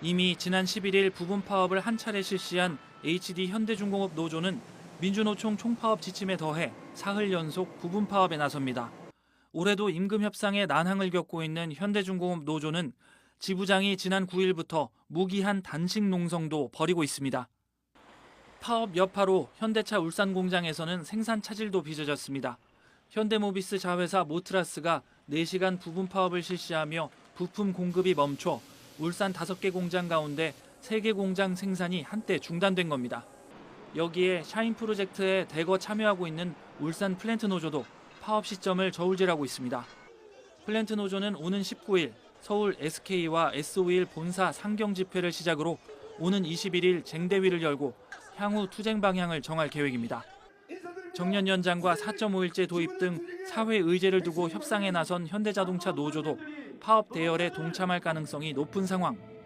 이미 지난 11일 부분 파업을 한 차례 실시한 HD 현대중공업 노조는 민주노총 총파업 지침에 더해 사흘 연속 부분 파업에 나섭니다. 올해도 임금 협상에 난항을 겪고 있는 현대중공업 노조는 지부장이 지난 9일부터 무기한 단식 농성도 벌이고 있습니다. 파업 여파로 현대차 울산 공장에서는 생산 차질도 빚어졌습니다. 현대모비스 자회사 모트라스가 4시간 부분 파업을 실시하며 부품 공급이 멈춰 울산 5개 공장 가운데 3개 공장 생산이 한때 중단된 겁니다. 여기에 샤인 프로젝트에 대거 참여하고 있는 울산 플랜트 노조도 파업 시점을 저울질하고 있습니다. 플랜트 노조는 오는 19일 서울 SK와 S-오일 본사 상경 집회를 시작으로 오는 21일 쟁대위를 열고 향후 투쟁 방향을 정할 계획입니다. 정년 연장과 4.5일제 도입 등 사회 의제를 두고 협상에 나선 현대자동차 노조도 파업 대열에 동참할 가능성이 높은 상황.